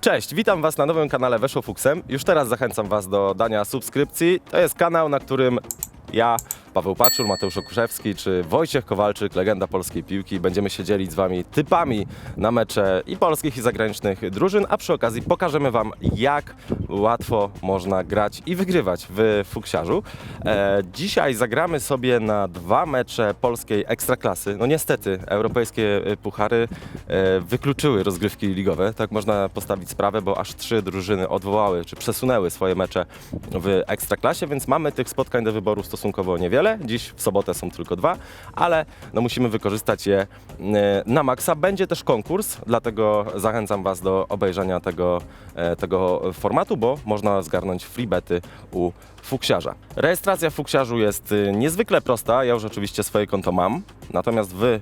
Cześć, witam Was na nowym kanale Weszło Fuksem. Już teraz zachęcam Was do dania subskrypcji. To jest kanał, na którym ja, Paweł Paczul, Mateusz Okuszewski czy Wojciech Kowalczyk, legenda polskiej piłki, będziemy się dzielić z Wami typami na mecze i polskich i zagranicznych drużyn, a przy okazji pokażemy Wam, jak łatwo można grać i wygrywać w fuksiarzu. E, dzisiaj zagramy sobie na dwa mecze polskiej ekstraklasy. No niestety, europejskie puchary e, wykluczyły rozgrywki ligowe, tak można postawić sprawę, bo aż trzy drużyny odwołały czy przesunęły swoje mecze w ekstraklasie, więc mamy tych spotkań do wyboru stosunkowo niewiele. Dziś w sobotę są tylko dwa, ale no musimy wykorzystać je e, na maksa. Będzie też konkurs, dlatego zachęcam Was do obejrzenia tego, e, tego formatu, bo można zgarnąć freebety u fuksiarza. Rejestracja w fuksiarzu jest e, niezwykle prosta. Ja już oczywiście swoje konto mam, natomiast Wy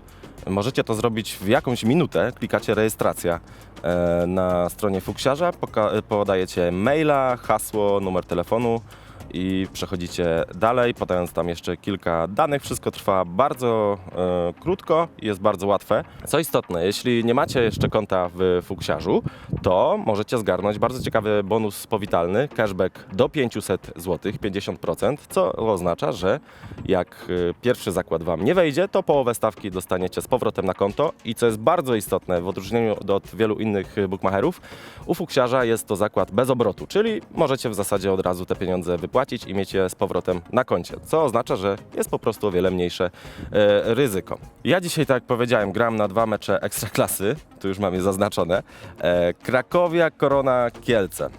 Możecie to zrobić w jakąś minutę. Klikacie rejestracja na stronie fuksiarza, podajecie maila, hasło, numer telefonu i przechodzicie dalej, podając tam jeszcze kilka danych. Wszystko trwa bardzo e, krótko i jest bardzo łatwe. Co istotne, jeśli nie macie jeszcze konta w fuksiarzu, to możecie zgarnąć bardzo ciekawy bonus powitalny, cashback do 500 zł, 50%, co oznacza, że jak e, pierwszy zakład Wam nie wejdzie, to połowę stawki dostaniecie z powrotem na konto i co jest bardzo istotne, w odróżnieniu od wielu innych bookmacherów, u fuksiarza jest to zakład bez obrotu, czyli możecie w zasadzie od razu te pieniądze wypłacić i mieć je z powrotem na koncie, co oznacza, że jest po prostu o wiele mniejsze e, ryzyko. Ja dzisiaj, tak jak powiedziałem, gram na dwa mecze ekstraklasy, tu już mam je zaznaczone, e, Krakowia, Korona, Kielce.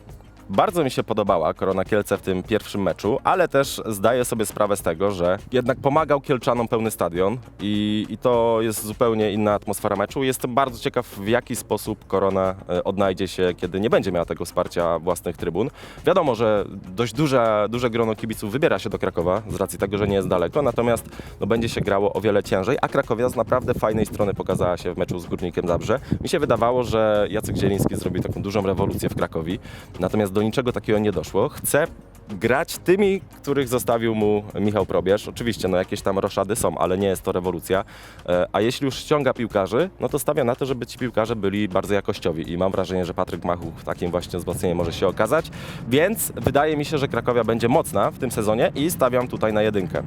Bardzo mi się podobała Korona Kielce w tym pierwszym meczu, ale też zdaję sobie sprawę z tego, że jednak pomagał Kielczanom pełny stadion i, i to jest zupełnie inna atmosfera meczu. Jestem bardzo ciekaw, w jaki sposób Korona e, odnajdzie się, kiedy nie będzie miała tego wsparcia własnych trybun. Wiadomo, że dość duże, duże grono kibiców wybiera się do Krakowa z racji tego, że nie jest daleko, natomiast no, będzie się grało o wiele ciężej, a Krakowia z naprawdę fajnej strony pokazała się w meczu z Górnikiem Zabrze. Mi się wydawało, że Jacek Zieliński zrobi taką dużą rewolucję w Krakowi, natomiast do niczego takiego nie doszło. Chce grać tymi, których zostawił mu Michał Probierz. Oczywiście, no jakieś tam roszady są, ale nie jest to rewolucja. E, A jeśli już ściąga piłkarzy, no to stawia na to, żeby ci piłkarze byli bardzo jakościowi i mam wrażenie, że Patryk Machuch takim właśnie wzmocnieniem może się okazać, więc wydaje mi się, że Krakowia będzie mocna w tym sezonie i stawiam tutaj na jedynkę.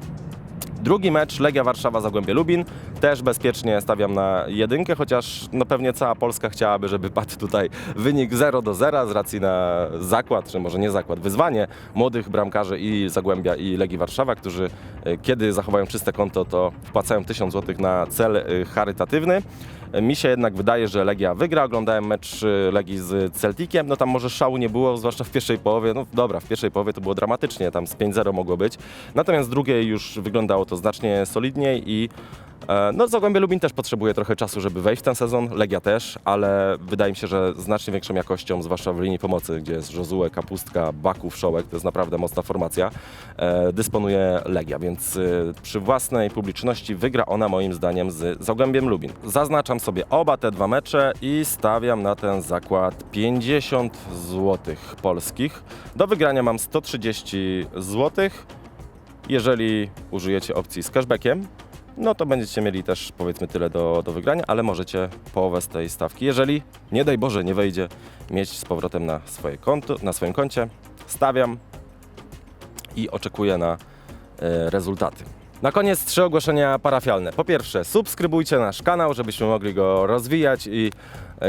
Drugi mecz Legia Warszawa Zagłębie Lubin. Też bezpiecznie stawiam na jedynkę, chociaż no pewnie cała Polska chciałaby, żeby padł tutaj wynik 0 do 0 z racji na zakład, czy może nie zakład, wyzwanie młodych bramkarzy i Zagłębia i Legii Warszawa, którzy e, kiedy zachowają czyste konto, to wpłacają 1000 zł na cel e, charytatywny. Mi się jednak wydaje, że Legia wygra. Oglądałem mecz e, Legii z Celticiem. No tam może szału nie było, zwłaszcza w pierwszej połowie. No dobra, w pierwszej połowie to było dramatycznie, tam z 5-0 mogło być. Natomiast w drugiej już wyglądało to znacznie solidniej i no Zagłębie Lubin też potrzebuje trochę czasu, żeby wejść w ten sezon, Legia też, ale wydaje mi się, że znacznie większą jakością, zwłaszcza w linii pomocy, gdzie jest Jozue, Kapustka, Baków, Szołek, to jest naprawdę mocna formacja, e, dysponuje Legia, więc e, przy własnej publiczności wygra ona moim zdaniem z Zagłębiem Lubin. Zaznaczam sobie oba te dwa mecze i stawiam na ten zakład 50 zł polskich. Do wygrania mam 130 złotych. Jeżeli użyjecie opcji z cashbackiem, no to będziecie mieli też powiedzmy tyle do, do wygrania, ale możecie połowę z tej stawki, jeżeli nie daj Boże nie wejdzie, mieć z powrotem na, swoje konto, na swoim koncie. Stawiam i oczekuję na e, rezultaty. Na koniec trzy ogłoszenia parafialne. Po pierwsze, subskrybujcie nasz kanał, żebyśmy mogli go rozwijać i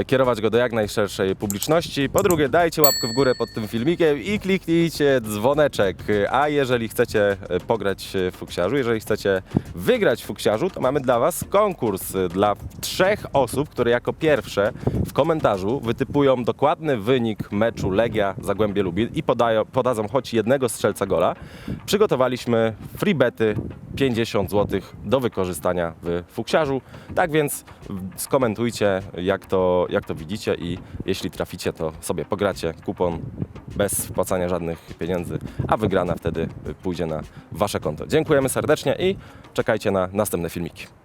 kierować go do jak najszerszej publiczności. Po drugie, dajcie łapkę w górę pod tym filmikiem i kliknijcie dzwoneczek. A jeżeli chcecie e, pograć w fuksiarzu, jeżeli chcecie wygrać w fuksiarzu, to mamy dla Was konkurs dla trzech osób, które jako pierwsze w komentarzu wytypują dokładny wynik meczu Legia Zagłębie Lubin i podają, podadzą choć jednego strzelca gola. Przygotowaliśmy free bety 50 zł do wykorzystania w fuksiarzu. Tak więc skomentujcie, jak jak to widzicie i jeśli traficie, to sobie pogracie kupon bez wpłacania żadnych pieniędzy, a wygrana wtedy pójdzie na Wasze konto. Dziękujemy serdecznie i czekajcie na następne filmiki.